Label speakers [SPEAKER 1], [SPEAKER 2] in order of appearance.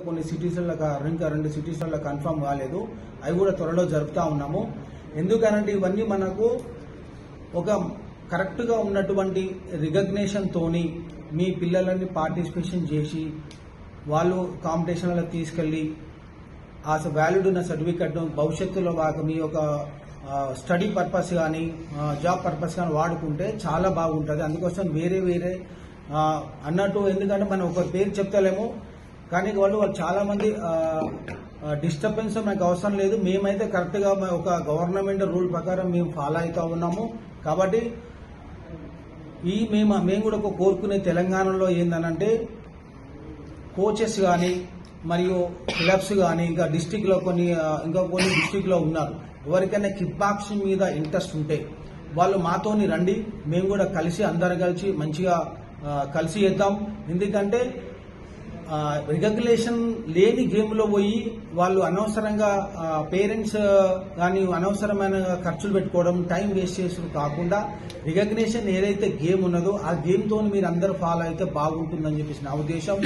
[SPEAKER 1] కొన్ని సిటీస్లో ఇంకా రెండు సిటీస్లో కన్ఫర్మ్ కాలేదు. అవి కూడా త్వరలో జరుపుతా ఉన్నాము. ఎందుకనంటే ఇవన్నీ మనకు ఒక కరెక్ట్గా ఉన్నటువంటి రికగ్నేషన్ తోని మీ పిల్లలని పార్టిసిపేషన్ చేసి వాళ్ళు కాంపిటీషన్లో తీసుకెళ్ళి ఆ వ్యాలిడ్ ఉన్న సర్టిఫికెట్ను భవిష్యత్తులో బాగా మీ యొక్క స్టడీ పర్పస్ కానీ జాబ్ పర్పస్ కానీ వాడుకుంటే చాలా బాగుంటుంది. అందుకోసం వేరే వేరే అన్నట్టు ఎందుకంటే మనం ఒక పేరు చెప్తలేము కానీ వాళ్ళు వాళ్ళు చాలా మంది డిస్టర్బెన్స్ మనకు అవసరం లేదు. మేమైతే కరెక్ట్గా ఒక గవర్నమెంట్ రూల్ ప్రకారం మేము ఫాలో అవుతా ఉన్నాము. కాబట్టి ఈ మేము మేము కూడా ఒక కోరుకునే తెలంగాణలో ఏందనంటే కోచెస్ కానీ మరియు క్లబ్స్ కానీ ఇంకా డిస్టిక్లో కొన్ని ఇంకా కొన్ని డిస్టిక్లో ఉన్నారు. ఎవరికైనా కిక్ బాక్సింగ్ మీద ఇంట్రెస్ట్ ఉంటే వాళ్ళు మాతోని రండి. మేము కూడా కలిసి అందరం కలిసి మంచిగా కలిసి చేద్దాం. ఎందుకంటే రికగ్నేషన్ లేని గేమ్లో పోయి వాళ్ళు అనవసరంగా పేరెంట్స్ కానీ అనవసరమైన ఖర్చులు పెట్టుకోవడం టైం వేస్ట్ చేసుడు కాకుండా రికగ్నేషన్ ఏదైతే గేమ్ ఉన్నదో ఆ గేమ్తో మీరు అందరూ ఫాలో అయితే బాగుంటుందని చెప్పేసి నా ఉద్దేశం.